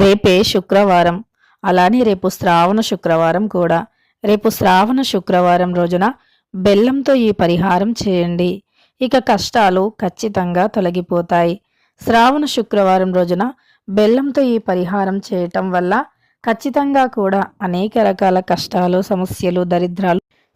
రేపే శుక్రవారం. అలానే రేపు శ్రావణ శుక్రవారం కూడా. రేపు శ్రావణ శుక్రవారం రోజున బెల్లంతో ఈ పరిహారం చేయండి. ఇక కష్టాలు ఖచ్చితంగా తొలగిపోతాయి. శ్రావణ శుక్రవారం రోజున బెల్లంతో ఈ పరిహారం చేయటం వల్ల ఖచ్చితంగా కూడా అనేక రకాల కష్టాలు సమస్యలు దరిద్రాలు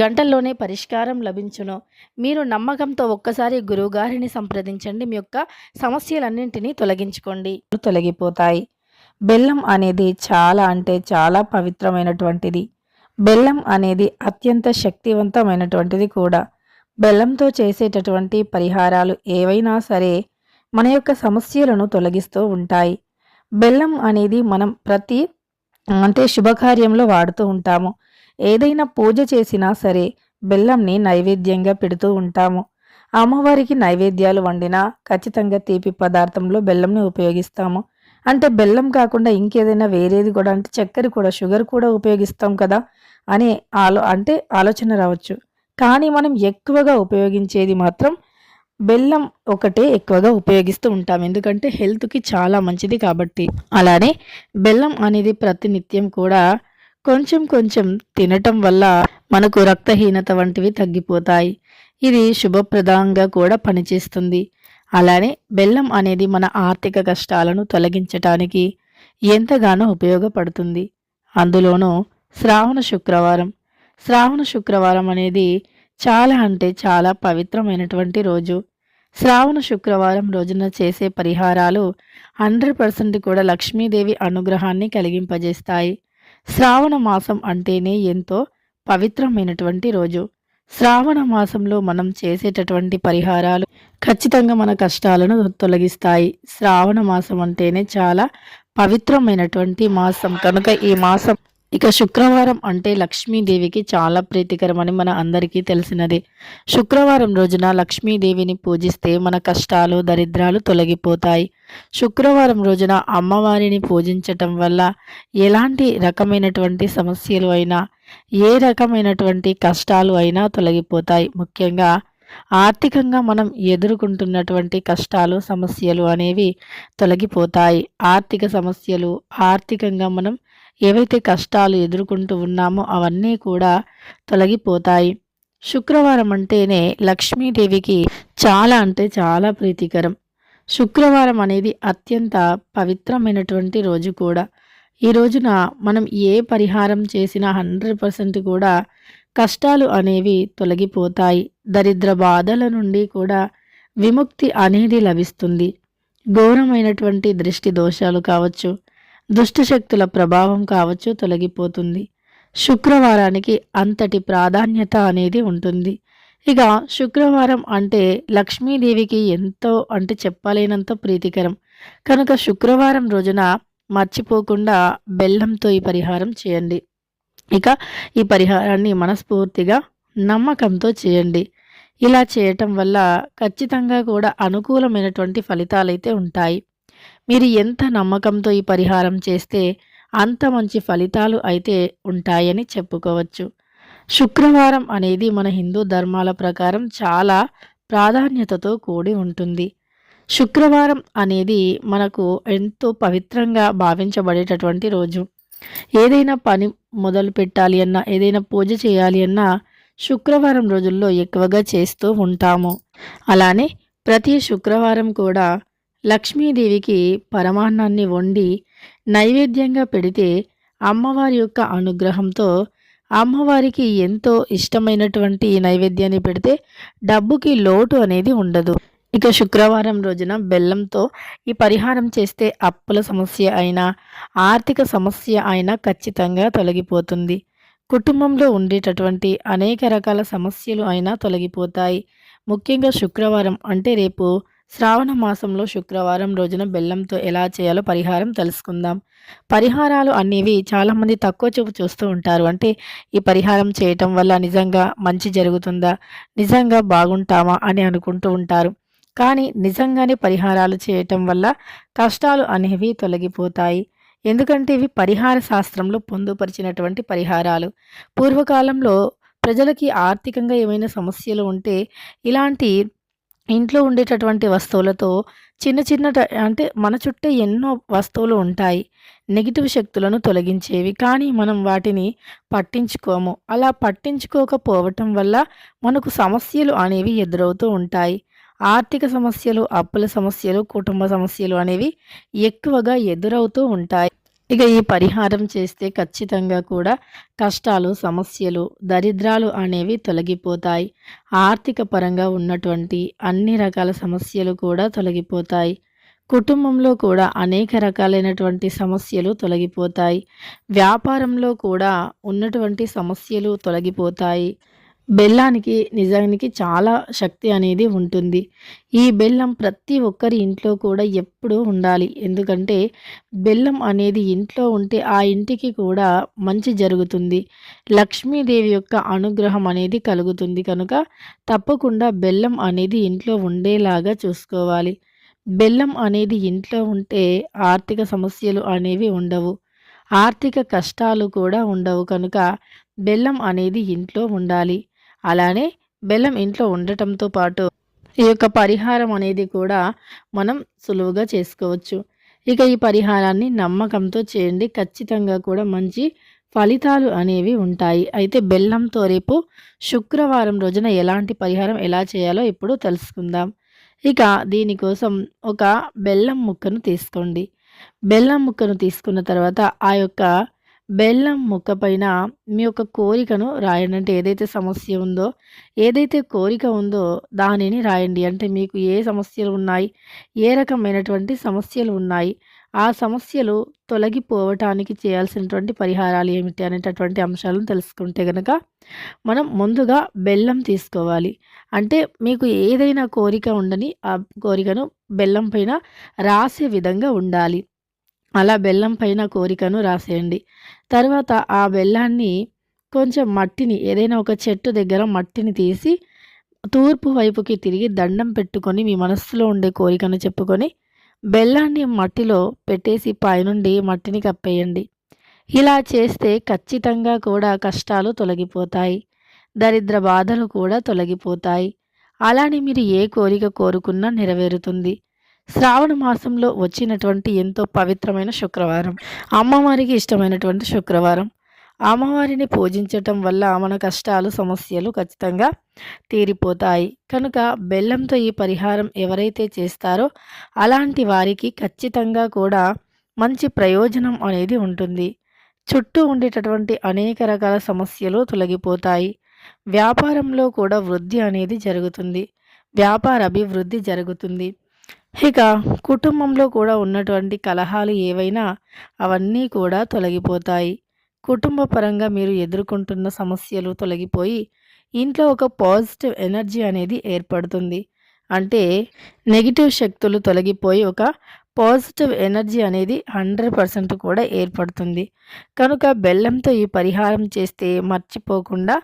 గంటల్లోనే పరిష్కారం లభించును. మీరు నమ్మకంతో ఒక్కసారి గురువుగారిని సంప్రదించండి. మీ యొక్క సమస్యలన్నింటినీ తొలగించుకోండి. తొలగిపోతాయి. బెల్లం అనేది చాలా అంటే చాలా పవిత్రమైనటువంటిది. బెల్లం అనేది అత్యంత శక్తివంతమైనటువంటిది కూడా. బెల్లంతో చేసేటటువంటి పరిహారాలు ఏవైనా సరే మన యొక్క సమస్యలను తొలగిస్తూ ఉంటాయి. బెల్లం అనేది మనం ప్రతి అంటే శుభకార్యంలో వాడుతూ ఉంటాము. ఏదైనా పూజ చేసినా సరే బెల్లంని నైవేద్యంగా పెడుతూ ఉంటాము. అమ్మవారికి నైవేద్యాలు వండినా ఖచ్చితంగా తీపి పదార్థంలో బెల్లంని ఉపయోగిస్తాము. అంటే బెల్లం కాకుండా ఇంకేదైనా వేరేది కూడా అంటే చక్కెర కూడా షుగర్ కూడా ఉపయోగిస్తాం కదా అనే ఆలో అంటే ఆలోచన రావచ్చు. కానీ మనం ఎక్కువగా ఉపయోగించేది మాత్రం బెల్లం ఒకటే ఎక్కువగా ఉపయోగిస్తూ ఉంటాం. ఎందుకంటే హెల్త్కి చాలా మంచిది కాబట్టి. అలానే బెల్లం అనేది ప్రతినిత్యం కూడా కొంచెం కొంచెం తినటం వల్ల మనకు రక్తహీనత వంటివి తగ్గిపోతాయి. ఇది శుభప్రదంగా కూడా పనిచేస్తుంది. అలానే బెల్లం అనేది మన ఆర్థిక కష్టాలను తొలగించటానికి ఎంతగానో ఉపయోగపడుతుంది. అందులోనూ శ్రావణ శుక్రవారం. శ్రావణ శుక్రవారం అనేది చాలా అంటే చాలా పవిత్రమైనటువంటి రోజు. శ్రావణ శుక్రవారం రోజున చేసే పరిహారాలు హండ్రెడ్ పర్సెంట్ కూడా లక్ష్మీదేవి అనుగ్రహాన్ని కలిగింపజేస్తాయి. శ్రావణ మాసం అంటేనే ఎంతో పవిత్రమైనటువంటి రోజు. శ్రావణ మాసంలో మనం చేసేటటువంటి పరిహారాలు ఖచ్చితంగా మన కష్టాలను తొలగిస్తాయి. శ్రావణ మాసం అంటేనే చాలా పవిత్రమైనటువంటి మాసం. కనుక ఈ మాసం ఇక శుక్రవారం అంటే లక్ష్మీదేవికి చాలా ప్రీతికరమని మన అందరికీ తెలిసినది. శుక్రవారం రోజున లక్ష్మీదేవిని పూజిస్తే మన కష్టాలు దరిద్రాలు తొలగిపోతాయి. శుక్రవారం రోజున అమ్మవారిని పూజించటం వల్ల ఎలాంటి రకమైనటువంటి సమస్యలు అయినా ఏ రకమైనటువంటి కష్టాలు అయినా తొలగిపోతాయి. ముఖ్యంగా ఆర్థికంగా మనం ఎదుర్కొంటున్నటువంటి కష్టాలు సమస్యలు అనేవి తొలగిపోతాయి. ఆర్థిక సమస్యలు ఆర్థికంగా మనం ఏవైతే కష్టాలు ఎదుర్కొంటూ ఉన్నామో అవన్నీ కూడా తొలగిపోతాయి. శుక్రవారం అంటేనే లక్ష్మీదేవికి చాలా అంటే చాలా ప్రీతికరం. శుక్రవారం అనేది అత్యంత పవిత్రమైనటువంటి రోజు కూడా. ఈ రోజున మనం ఏ పరిహారం చేసినా హండ్రెడ్ పర్సెంట్ కూడా కష్టాలు అనేవి తొలగిపోతాయి. దరిద్ర బాధల నుండి కూడా విముక్తి అనేది లభిస్తుంది. ఘోరమైనటువంటి దృష్టి దోషాలు కావచ్చు. దుష్టశక్తుల ప్రభావం కావచ్చు తొలగిపోతుంది. శుక్రవారానికి అంతటి ప్రాధాన్యత అనేది ఉంటుంది. ఇక శుక్రవారం అంటే లక్ష్మీదేవికి ఎంతో అంటే చెప్పలేనంత ప్రీతికరం. కనుక శుక్రవారం రోజున మర్చిపోకుండా బెల్లంతో ఈ పరిహారం చేయండి. ఇక ఈ పరిహారాన్ని మనస్ఫూర్తిగా నమ్మకంతో చేయండి. ఇలా చేయటం వల్ల ఖచ్చితంగా కూడా అనుకూలమైనటువంటి ఫలితాలైతే ఉంటాయి. మీరు ఎంత నమ్మకంతో ఈ పరిహారం చేస్తే అంత మంచి ఫలితాలు అయితే ఉంటాయని చెప్పుకోవచ్చు. శుక్రవారం అనేది మన హిందూ ధర్మాల ప్రకారం చాలా ప్రాధాన్యతతో కూడి ఉంటుంది. శుక్రవారం అనేది మనకు ఎంతో పవిత్రంగా భావించబడేటటువంటి రోజు. ఏదైనా పని మొదలు పెట్టాలి అన్నా ఏదైనా పూజ చేయాలి అన్నా శుక్రవారం రోజుల్లో ఎక్కువగా చేస్తూ ఉంటాము. అలానే ప్రతి శుక్రవారం కూడా లక్ష్మీదేవికి పరమాన్నాన్ని వండి నైవేద్యంగా పెడితే అమ్మవారి యొక్క అనుగ్రహంతో అమ్మవారికి ఎంతో ఇష్టమైనటువంటి నైవేద్యాన్ని పెడితే డబ్బుకి లోటు అనేది ఉండదు. ఇక శుక్రవారం రోజున బెల్లంతో ఈ పరిహారం చేస్తే అప్పుల సమస్య అయినా ఆర్థిక సమస్య అయినా ఖచ్చితంగా తొలగిపోతుంది. కుటుంబంలో ఉండేటటువంటి అనేక రకాల సమస్యలు అయినా తొలగిపోతాయి. ముఖ్యంగా శుక్రవారం అంటే రేపు శ్రావణ మాసంలో శుక్రవారం రోజున బెల్లంతో ఎలా చేయాలో పరిహారం తెలుసుకుందాం. పరిహారాలు అనేవి చాలామంది తక్కువ చూపు చూస్తూ ఉంటారు. అంటే ఈ పరిహారం చేయటం వల్ల నిజంగా మంచి జరుగుతుందా? నిజంగా బాగుంటామా అని అనుకుంటూ ఉంటారు. కానీ నిజంగానే పరిహారాలు చేయటం వల్ల కష్టాలు అనేవి తొలగిపోతాయి. ఎందుకంటే ఇవి పరిహార శాస్త్రంలో పొందుపరిచినటువంటి పరిహారాలు. పూర్వకాలంలో ప్రజలకి ఆర్థికంగా ఏమైనా సమస్యలు ఉంటే ఇలాంటి ఇంట్లో ఉండేటటువంటి వస్తువులతో చిన్న చిన్న అంటే మన చుట్టూ ఎన్నో వస్తువులు ఉంటాయి. నెగిటివ్ శక్తులను తొలగించేవి. కానీ మనం వాటిని పట్టించుకోము. అలా పట్టించుకోకపోవటం వల్ల మనకు సమస్యలు అనేవి ఎదురవుతూ ఉంటాయి. ఆర్థిక సమస్యలు అప్పుల సమస్యలు కుటుంబ సమస్యలు అనేవి ఎక్కువగా ఎదురవుతూ ఉంటాయి. ఇక ఈ పరిహారం చేస్తే ఖచ్చితంగా కూడా కష్టాలు సమస్యలు దరిద్రాలు అనేవి తొలగిపోతాయి. ఆర్థిక పరంగా ఉన్నటువంటి అన్ని రకాల సమస్యలు కూడా తొలగిపోతాయి. కుటుంబంలో కూడా అనేక రకాలైనటువంటి సమస్యలు తొలగిపోతాయి. వ్యాపారంలో కూడా ఉన్నటువంటి సమస్యలు తొలగిపోతాయి. బెల్లానికి నిజానికి చాలా శక్తి అనేది ఉంటుంది. ఈ బెల్లం ప్రతి ఒక్కరి ఇంట్లో కూడా ఎప్పుడూ ఉండాలి. ఎందుకంటే బెల్లం అనేది ఇంట్లో ఉంటే ఆ ఇంటికి కూడా మంచి జరుగుతుంది. లక్ష్మీదేవి యొక్క అనుగ్రహం అనేది కలుగుతుంది కనుక తప్పకుండా బెల్లం అనేది ఇంట్లో ఉండేలాగా చూసుకోవాలి. బెల్లం అనేది ఇంట్లో ఉంటే ఆర్థిక సమస్యలు అనేవి ఉండవు. ఆర్థిక కష్టాలు కూడా ఉండవు కనుక బెల్లం అనేది ఇంట్లో ఉండాలి. అలానే బెల్లం ఇంట్లో ఉండటంతో పాటు ఈ యొక్క పరిహారం అనేది కూడా మనం సులువుగా చేసుకోవచ్చు. ఇక ఈ పరిహారాన్ని నమ్మకంతో చేయండి. ఖచ్చితంగా కూడా మంచి ఫలితాలు అనేవి ఉంటాయి. అయితే బెల్లంతో రేపు శుక్రవారం రోజున ఎలాంటి పరిహారం ఎలా చేయాలో ఇప్పుడు తెలుసుకుందాం. ఇక దీనికోసం ఒక బెల్లం ముక్కను తీసుకోండి. బెల్లం ముక్కను తీసుకున్న తర్వాత ఆ యొక్క బెల్లం ముక్క పైన మీ యొక్క కోరికను రాయండి అంటే ఏదైతే సమస్య ఉందో ఏదైతే కోరిక ఉందో దానిని రాయండి. అంటే మీకు ఏ సమస్యలు ఉన్నాయి ఏ రకమైనటువంటి సమస్యలు ఉన్నాయి ఆ సమస్యలు తొలగిపోవటానికి చేయాల్సినటువంటి పరిహారాలు ఏమిటి అనేటటువంటి అంశాలను తెలుసుకుంటే కనుక మనం ముందుగా బెల్లం తీసుకోవాలి. అంటే మీకు ఏదైనా కోరిక ఉండని ఆ కోరికను బెల్లం పైన రాసే విధంగా ఉండాలి. అలా బెల్లం పైన కోరికను రాసేయండి. తర్వాత ఆ బెల్లాన్ని కొంచెం మట్టిని ఏదైనా ఒక చెట్టు దగ్గర మట్టిని తీసి తూర్పు వైపుకి తిరిగి దండం పెట్టుకొని మీ మనస్సులో ఉండే కోరికను చెప్పుకొని బెల్లాన్ని మట్టిలో పెట్టేసి పైనుండి మట్టిని కప్పేయండి. ఇలా చేస్తే ఖచ్చితంగా కూడా కష్టాలు తొలగిపోతాయి. దరిద్ర బాధలు కూడా తొలగిపోతాయి. అలానే మీరు ఏ కోరిక కోరుకున్నా నెరవేరుతుంది. శ్రావణ మాసంలో వచ్చినటువంటి ఎంతో పవిత్రమైన శుక్రవారం అమ్మవారికి ఇష్టమైనటువంటి శుక్రవారం. అమ్మవారిని పూజించటం వల్ల మన కష్టాలు సమస్యలు ఖచ్చితంగా తీరిపోతాయి. కనుక బెల్లంతో ఈ పరిహారం ఎవరైతే చేస్తారో అలాంటి వారికి ఖచ్చితంగా కూడా మంచి ప్రయోజనం అనేది ఉంటుంది. చుట్టూ ఉండేటటువంటి అనేక రకాల సమస్యలు తొలగిపోతాయి. వ్యాపారంలో కూడా వృద్ధి అనేది జరుగుతుంది. వ్యాపార అభివృద్ధి జరుగుతుంది. ఇక కుటుంబంలో కూడా ఉన్నటువంటి కలహాలు ఏవైనా అవన్నీ కూడా తొలగిపోతాయి. కుటుంబ పరంగా మీరు ఎదుర్కొంటున్న సమస్యలు తొలగిపోయి ఇంట్లో ఒక పాజిటివ్ ఎనర్జీ అనేది ఏర్పడుతుంది. అంటే నెగిటివ్ శక్తులు తొలగిపోయి ఒక పాజిటివ్ ఎనర్జీ అనేది హండ్రెడ్ పర్సెంట్ కూడా ఏర్పడుతుంది. కనుక బెల్లంతో ఈ పరిహారం చేస్తే మర్చిపోకుండా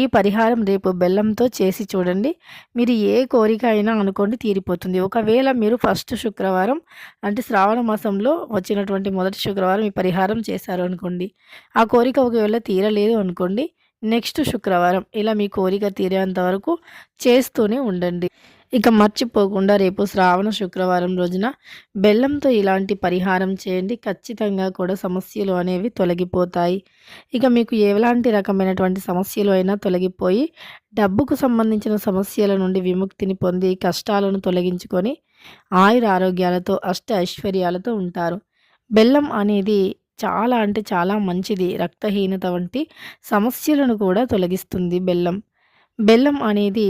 ఈ పరిహారం రేపు బెల్లంతో చేసి చూడండి. మీరు ఏ కోరిక అయినా అనుకోండి తీరిపోతుంది. ఒకవేళ మీరు ఫస్ట్ శుక్రవారం అంటే శ్రావణ మాసంలో వచ్చినటువంటి మొదటి శుక్రవారం ఈ పరిహారం చేశారు అనుకోండి. ఆ కోరిక ఒకవేళ తీరలేదు అనుకోండి నెక్స్ట్ శుక్రవారం ఇలా మీ కోరిక తీరేంత వరకు చేస్తూనే ఉండండి. ఇక మర్చిపోకుండా రేపు శ్రావణ శుక్రవారం రోజున బెల్లంతో ఇలాంటి పరిహారం చేయండి. ఖచ్చితంగా కూడా సమస్యలు అనేవి తొలగిపోతాయి. ఇక మీకు ఎలాంటి రకమైనటువంటి సమస్యలు అయినా తొలగిపోయి డబ్బుకు సంబంధించిన సమస్యల నుండి విముక్తిని పొంది కష్టాలను తొలగించుకొని ఆయుర ఆరోగ్యాలతో అష్ట ఐశ్వర్యాలతో ఉంటారు. బెల్లం అనేది చాలా అంటే చాలా మంచిది. రక్తహీనత వంటి సమస్యలను కూడా తొలగిస్తుంది బెల్లం. బెల్లం అనేది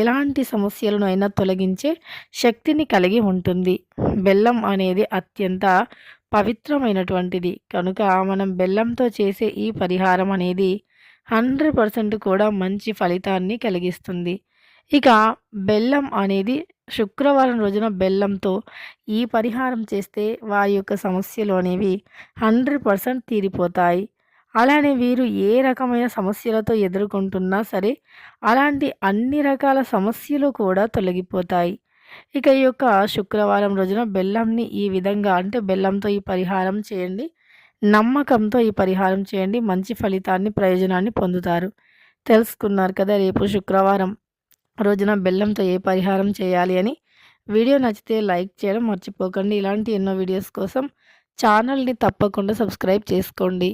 ఎలాంటి సమస్యలను అయినా తొలగించే శక్తిని కలిగి ఉంటుంది. బెల్లం అనేది అత్యంత పవిత్రమైనటువంటిది. కనుక మనం బెల్లంతో చేసే ఈ పరిహారం అనేది హండ్రెడ్ పర్సెంట్ కూడా మంచి ఫలితాన్ని కలిగిస్తుంది. ఇక బెల్లం అనేది శుక్రవారం రోజున బెల్లంతో ఈ పరిహారం చేస్తే వారి యొక్క సమస్యలు అనేవి హండ్రెడ్ పర్సెంట్ తీరిపోతాయి. అలానే వీరు ఏ రకమైన సమస్యలతో ఎదుర్కొంటున్నా సరే అలాంటి అన్ని రకాల సమస్యలు కూడా తొలగిపోతాయి. ఇక ఈ యొక్క శుక్రవారం రోజున బెల్లంని ఈ విధంగా అంటే బెల్లంతో ఈ పరిహారం చేయండి నమ్మకంతో ఈ పరిహారం చేయండి మంచి ఫలితాన్ని ప్రయోజనాన్ని పొందుతారు. తెలుసుకున్నారు కదా రేపు శుక్రవారం రోజున బెల్లంతో ఏ పరిహారం చేయాలి అని. వీడియో నచ్చితే లైక్ చేయడం మర్చిపోకండి. ఇలాంటి ఎన్నో వీడియోస్ కోసం ఛానల్ని తప్పకుండా సబ్స్క్రైబ్ చేసుకోండి.